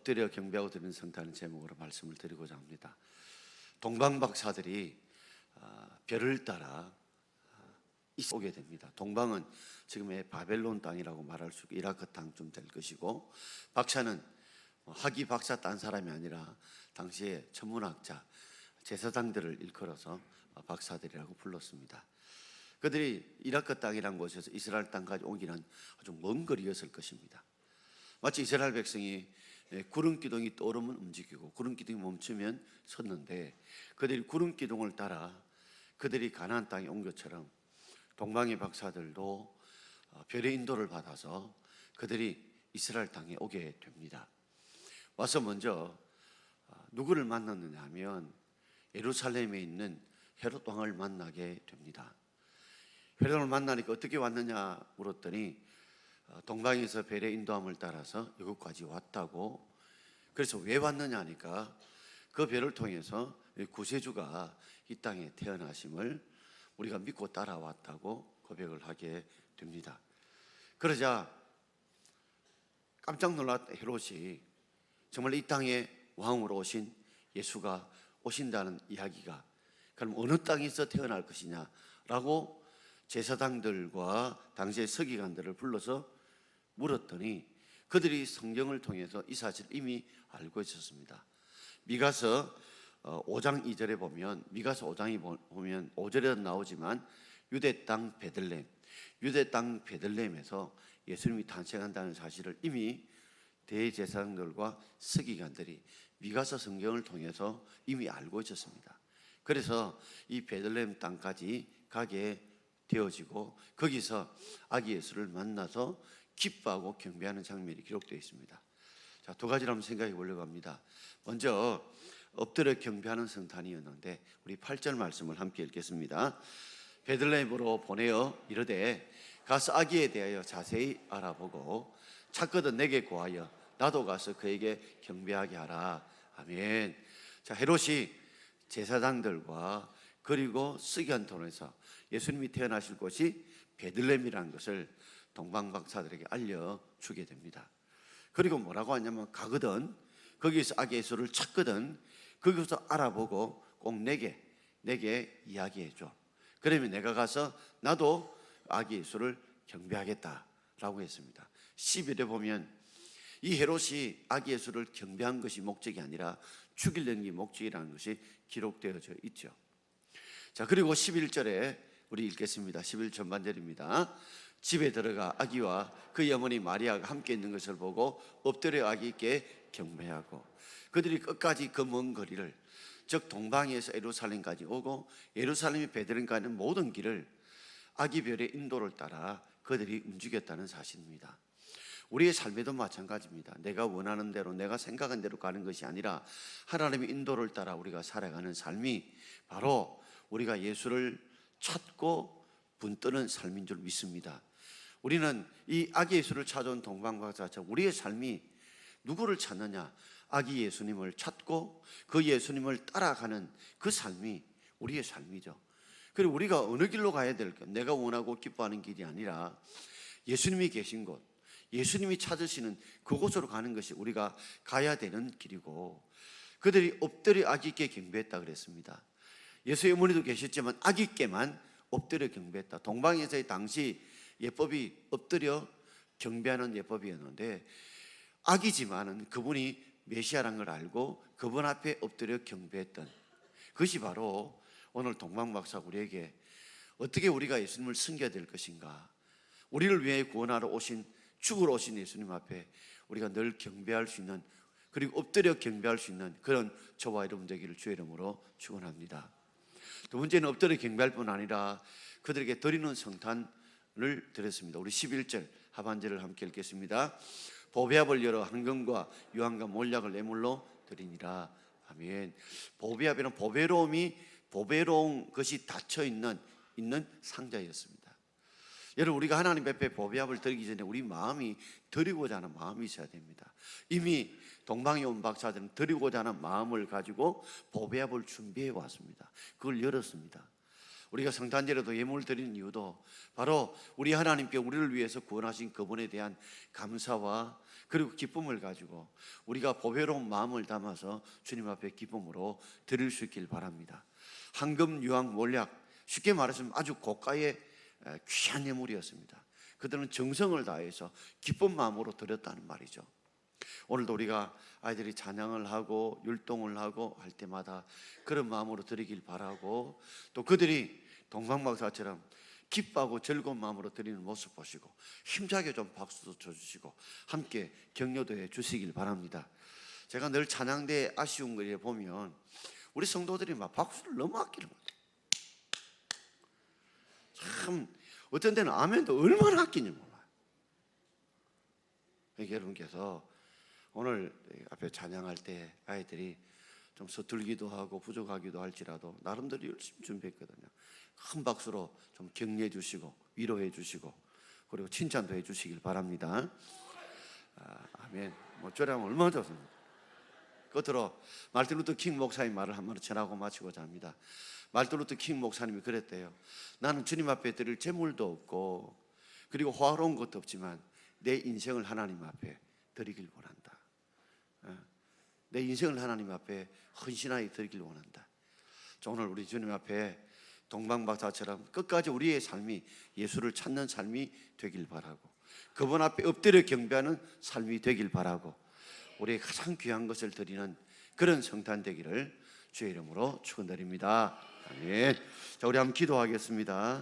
엎드려 경배하고 드리는 성탄의 제목으로 말씀을 드리고자 합니다. 동방 박사들이 아, 별을 따라 아, 오게 됩니다. 동방은 지금의 바벨론 땅이라고 말할 수 이라크 땅쯤 될 것이고 박사는 뭐 학위 박사 딴 사람이 아니라 당시에 천문학자 제사장들을 일컬어서 박사들이라고 불렀습니다. 그들이 이라크 땅이란 곳에서 이스라엘 땅까지 오기는 아주 먼 거리였을 것입니다. 마치 이스라엘 백성이 예, 구름 기둥이 떠오르면 움직이고 구름 기둥이 멈추면 섰는데 그들이 구름 기둥을 따라 그들이 가나안 땅에 온 것처럼 동방의 박사들도 어, 별의 인도를 받아서 그들이 이스라엘 땅에 오게 됩니다. 와서 먼저 어, 누구를 만났느냐 하면 예루살렘에 있는 헤롯 왕을 만나게 됩니다. 헤롯을 만나니까 어떻게 왔느냐 물었더니 어, 동방에서 별의 인도함을 따라서 이곳까지 왔다고 그래서 왜 왔느냐 하니까 그 별을 통해서 구세주가 이 땅에 태어나심을 우리가 믿고 따라왔다고 고백을 하게 됩니다. 그러자 깜짝 놀랐던 헤롯이 정말 이 땅에 왕으로 오신 예수가 오신다는 이야기가 그럼 어느 땅에서 태어날 것이냐라고 제사장들과 당시의 서기관들을 불러서 물었더니 그들이 성경을 통해서 이 사실을 이미 알고 있었습니다. 미가서 5장 어, 2절에 보면 미가서 5장이 보면 5절에 나오지만 유대 땅 베들레헴 유대 땅 베들레헴에서 예수님이 탄생한다는 사실을 이미 대제사장들과 서기관들이 미가서 성경을 통해서 이미 알고 있었습니다. 그래서 이 베들레헴 땅까지 가게 되어지고 거기서 아기 예수를 만나서 기뻐하고 경배하는 장면이 기록되어 있습니다. 자, 두 가지를 한번 생각해 보려고 합니다. 먼저 엎드려 경배하는 성탄이었는데 우리 8절 말씀을 함께 읽겠습니다. 베들레헴으로 보내어 이르되 가서 아기에 대하여 자세히 알아보고 찾거든 내게 구하여 나도 가서 그에게 경배하게 하라. 아멘. 자, 헤롯이 제사장들과 그리고 쓰기한 통해서 예수님이 태어나실 곳이 베들레헴이라는 것을 동방박사들에게 알려주게 됩니다. 그리고 뭐라고 하냐면 가거든 거기서 아기 예수를 찾거든 거기서 알아보고 꼭 내게 내게 이야기해 줘. 그러면 내가 가서 나도 아기 예수를 경배하겠다라고 했습니다. 11에 보면 이 헤롯이 아기 예수를 경배한 것이 목적이 아니라 죽이려는 게 목적이라는 것이 기록되어져 있죠. 자, 그리고 11절에 우리 읽겠습니다. 11 전반절입니다. 집에 들어가 아기와 그의 어머니 마리아가 함께 있는 것을 보고 엎드려 아기께 경배하고 그들이 끝까지 그 먼 거리를 즉 동방에서 예루살렘까지 오고 예루살렘이 베드렘 가는 모든 길을 아기 별의 인도를 따라 그들이 움직였다는 사실입니다. 우리의 삶에도 마찬가지입니다. 내가 원하는 대로 내가 생각한 대로 가는 것이 아니라 하나님의 인도를 따라 우리가 살아가는 삶이 바로 우리가 예수를 찾고 분뜨는 삶인 줄 믿습니다. 우리는 이 아기 예수를 찾아온 동방박사처럼 우리의 삶이 누구를 찾느냐? 아기 예수님을 찾고 그 예수님을 따라가는 그 삶이 우리의 삶이죠. 그리고 우리가 어느 길로 가야 될까? 내가 원하고 기뻐하는 길이 아니라 예수님이 계신 곳, 예수님이 찾으시는 그곳으로 가는 것이 우리가 가야 되는 길이고 그들이 엎드려 아기께 경배했다 그랬습니다. 예수의 어머니도 계셨지만 아기께만 엎드려 경배했다. 동방에서의 당시 예법이 엎드려 경배하는 예법이었는데 악이지만은 그분이 메시아란 걸 알고 그분 앞에 엎드려 경배했던 그것이 바로 오늘 동방 박사 우리에게 어떻게 우리가 예수님을 섬겨야 될 것인가 우리를 위해 구원하러 오신 죽으러 오신 예수님 앞에 우리가 늘 경배할 수 있는 그리고 엎드려 경배할 수 있는 그런 저와 여러분 되기를 주의 이름으로 축원합니다. 두 번째는 엎드려 경배할 뿐 아니라 그들에게 드리는 성탄 을 드렸습니다. 우리 11절 하반절을 함께 읽겠습니다. 보배압을 열어 황금과 유황과 몰약을 애물로 드리니라. 아멘. 보배압이란 보배로움이 보배로운 것이 닫혀 있는 있는 상자였습니다. 여러분 우리가 하나님 앞에 보배압을 드리기 전에 우리 마음이 드리고자 하는 마음이 있어야 됩니다. 이미 동방에 온 박사들은 드리고자 하는 마음을 가지고 보배압을 준비해 왔습니다. 그걸 열었습니다. 우리가 성탄절에도 예물을 드리는 이유도 바로 우리 하나님께 우리를 위해서 구원하신 그분에 대한 감사와 그리고 기쁨을 가지고 우리가 보배로운 마음을 담아서 주님 앞에 기쁨으로 드릴 수 있길 바랍니다. 황금, 유황, 몰약 쉽게 말해서 아주 고가의 에, 귀한 예물이었습니다. 그들은 정성을 다해서 기쁜 마음으로 드렸다는 말이죠. 오늘도 우리가 아이들이 찬양을 하고 율동을 하고 할 때마다 그런 마음으로 드리길 바라고 또 그들이 동방박사처럼 기뻐하고 즐거운 마음으로 드리는 모습 보시고 힘차게 좀 박수도 쳐주시고 함께 격려도 해 주시길 바랍니다. 제가 늘 찬양대 아쉬운 거에 보면 우리 성도들이 막 박수를 너무 아끼는 거예요. 참 어떤 데는 아멘도 얼마나 아끼는지 몰라요. 그러니까 여러분께서 오늘 앞에 찬양할 때 아이들이 좀 서툴기도 하고 부족하기도 할지라도 나름대로 열심히 준비했거든요. 큰 박수로 좀 격려해 주시고 위로해 주시고 그리고 칭찬도 해 주시길 바랍니다. 아, 아멘. 뭐 저라면 얼마나 좋습니까? 끝으로 말틴 루터 킹 목사님 말을 한번 전하고 마치고자 합니다. 말틴 루터 킹 목사님이 그랬대요. 나는 주님 앞에 드릴 재물도 없고 그리고 화로운 것도 없지만 내 인생을 하나님 앞에 드리길 원한다. 어, 내 인생을 하나님 앞에 헌신하여 드리길 원한다. 자, 오늘 우리 주님 앞에 동방박사처럼 끝까지 우리의 삶이 예수를 찾는 삶이 되길 바라고 그분 앞에 엎드려 경배하는 삶이 되길 바라고 우리의 가장 귀한 것을 드리는 그런 성탄 되기를 주의 이름으로 축원드립니다. 아멘. 자, 우리 한번 기도하겠습니다.